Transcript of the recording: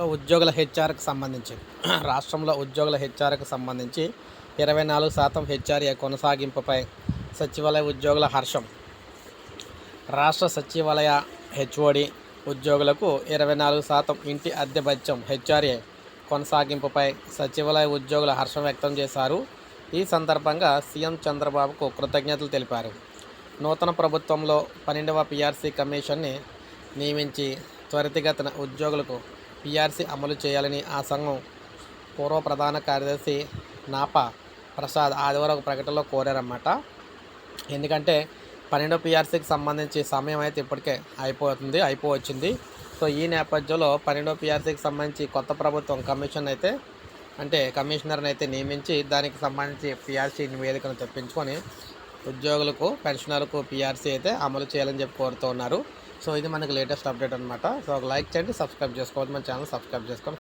రాష్ట్రంలో ఉద్యోగుల హెచ్ఆర్కి సంబంధించి రాష్ట్రంలో ఉద్యోగుల హెచ్ఆర్కి సంబంధించి ఇరవై నాలుగు శాతం హెచ్ఆర్ఏ కొనసాగింపుపై సచివాలయ ఉద్యోగుల హర్షం. రాష్ట్ర సచివాలయ హెచ్ఓడి ఉద్యోగులకు ఇరవై నాలుగు శాతం ఇంటి అద్దె భత్యం హెచ్ఆర్ఏ కొనసాగింపుపై సచివాలయ ఉద్యోగుల హర్షం వ్యక్తం చేశారు. ఈ సందర్భంగా సీఎం చంద్రబాబుకు కృతజ్ఞతలు తెలిపారు. నూతన ప్రభుత్వంలో పన్నెండవ పిఆర్సీ కమిషన్ని నియమించి త్వరితగతిన ఉద్యోగులకు పిఆర్సీ అమలు చేయాలని ఆ సంఘం పూర్వ ప్రధాన కార్యదర్శి నాపా ప్రసాద్ ఆదివారం ఒక ప్రకటనలో కోరారన్నమాట. ఎందుకంటే పన్నెండో పిఆర్సీకి సంబంధించి సమయం అయితే ఇప్పటికే అయిపోతుంది అయిపోవచ్చింది. సో ఈ నేపథ్యంలో పన్నెండో పిఆర్సీకి సంబంధించి కొత్త ప్రభుత్వం కమిషన్ అయితే అంటే కమిషనర్ని అయితే నియమించి దానికి సంబంధించి పిఆర్సీ నివేదికను తెప్పించుకొని ఉద్యోగులకు పెన్షనర్లకు పిఆర్సీ అయితే అమలు చేయాలని చెప్పి కోరుతూ ఉన్నారు. సో ఇది మనకి లేటెస్ట్ అప్డేట్ అనమాట సో ఒక లైక్ చేయండి సబ్స్క్రైబ్ చేసుకోవద్దు మన ఛానల్ సబ్స్క్రైబ్ చేసుకోండి.